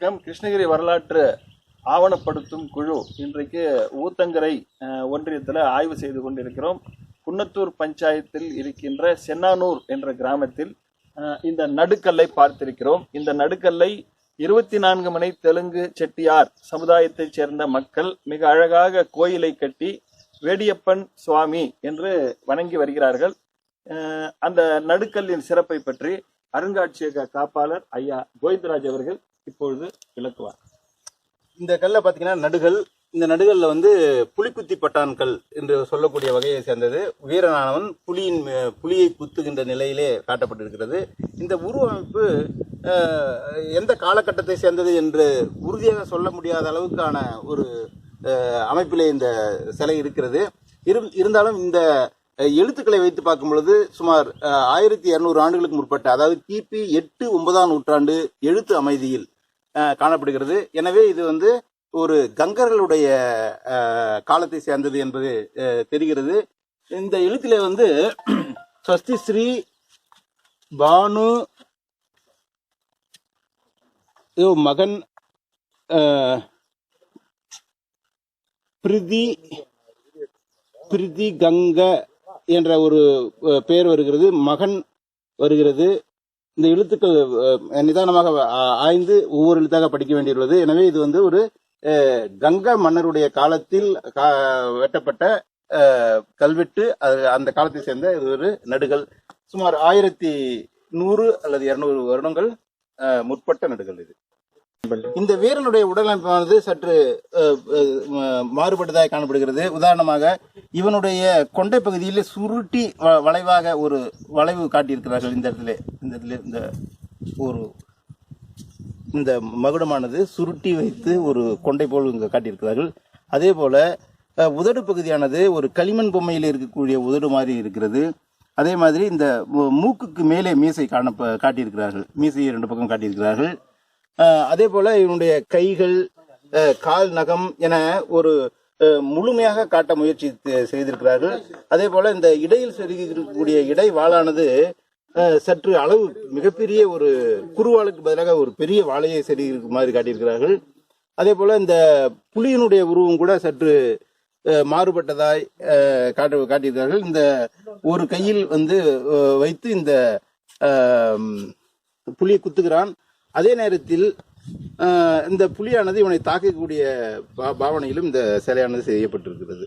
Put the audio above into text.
கிருஷ்ணகிரி வரலாற்று ஆவணப்படுத்தும் குழு இன்றைக்கு ஊத்தங்கரை ஒன்றியத்தில் ஆய்வு செய்து கொண்டிருக்கிறோம். குன்னத்தூர் பஞ்சாயத்தில் இருக்கின்ற சென்னானூர் என்ற கிராமத்தில் இந்த நடுக்கல்லை பார்த்திருக்கிறோம். இந்த நடுக்கல்லை இருபத்தி நான்கு மணி தெலுங்கு செட்டியார் சமுதாயத்தைச் சேர்ந்த மக்கள் மிக அழகாக கோயிலை கட்டி வேடியப்பன் சுவாமி என்று வணங்கி வருகிறார்கள். அந்த நடுக்கல்லின் சிறப்பை பற்றி அருங்காட்சியக காப்பாளர் ஐயா கோவிந்தராஜ் அவர்கள் இப்பொழுது விளக்குவார் இந்த கல்லை பார்த்தீங்கன்னா நடுகள் இந்த நடுகளில் வந்து புலிக்குத்தி பட்டான்கள் என்று சொல்லக்கூடிய வகையை சேர்ந்தது. வீரனானவன் புலியின் புலியை குத்துகின்ற நிலையிலே காட்டப்பட்டிருக்கிறது. இந்த உருவமைப்பு எந்த காலகட்டத்தை சேர்ந்தது என்று உறுதியாக சொல்ல முடியாத அளவுக்கான ஒரு அமைப்பிலே இந்த சிலை இருக்கிறது. இரு- இருந்தாலும் இந்த எழுத்துக்களை வைத்து பார்க்கும் பொழுது சுமார் ஆயிரத்தி இரநூறு ஆண்டுகளுக்கு முற்பட்ட அதாவது கிபி எட்டு ஒன்பதாம் நூற்றாண்டு எழுத்து அமைதியில் காணப்படுகிறது. எனவே இது வந்து ஒரு கங்கர்களுடைய காலத்தை சேர்ந்தது என்பது தெரிகிறது. இந்த எழுத்திலே வந்து ஸ்வஸ்தி ஸ்ரீ பானு மகன் பிரிதி பிரிதி கங்க என்ற ஒரு பெயர் வருகிறது. மகன் வருகிறது. இந்த எழுத்துக்கள் நிதானமாக ஆய்ந்து ஒவ்வொரு எழுத்தாக படிக்க வேண்டியுள்ளது. எனவே இது வந்து ஒரு அஹ், கங்க மன்னருடைய காலத்தில் கா- வெட்டப்பட்ட கல்வெட்டு. அது அந்த காலத்தை சேர்ந்த இது ஒரு நடுகள் சுமார் ஆயிரத்தி நூறு அல்லது இருநூறு வருடங்கள் முற்பட்ட நடுகள் இது. இந்த வீரனுடைய உடலமைப்பானது சற்று மாறுபட்டதாக காணப்படுகிறது. உதாரணமாக இவனுடைய கொண்டை பகுதியில் சுருட்டி வ- வளைவாக ஒரு வளைவு காட்டியிருக்கிறார்கள். இந்த இடத்துல இந்த இடத்துல இந்த ஒரு இந்த மகுடமானது சுருட்டி வைத்து ஒரு கொண்டை போல் இங்கே காட்டியிருக்கிறார்கள். அதே போல உதடு பகுதியானது ஒரு களிமண் பொம்மையில் இருக்கக்கூடிய உதடு மாதிரி இருக்கிறது. அதே மாதிரி இந்த மூ- மூக்குக்கு மேலே மீசை காண காட்டியிருக்கிறார்கள். மீசையை ரெண்டு பக்கம் காட்டியிருக்கிறார்கள். அதே போல இவனுடைய கைகள் கால் நகம் என ஒரு முழுமையாக காட்ட முயற்சி செய்திருக்கிறார்கள். அதே போல இந்த இடையில் செருகக்கூடிய இடை வாளானது சற்று அளவு மிகப்பெரிய ஒரு குறுவாளுக்கு பதிலாக ஒரு பெரிய வாழையை செருகி மாதிரி காட்டியிருக்கிறார்கள். அதே போல இந்த புலியினுடைய உருவம் கூட சற்று மாறுபட்டதாய் காட்ட காட்டியிருக்கிறார்கள். இந்த ஒரு கையில் வந்து வைத்து இந்த புலியை குத்துகிறான். அதே நேரத்தில் இந்த புலியானது இவனை தாக்கக்கூடிய பா- பாவனையிலும் இந்த சிலையானது செய்யப்பட்டிருக்கிறது.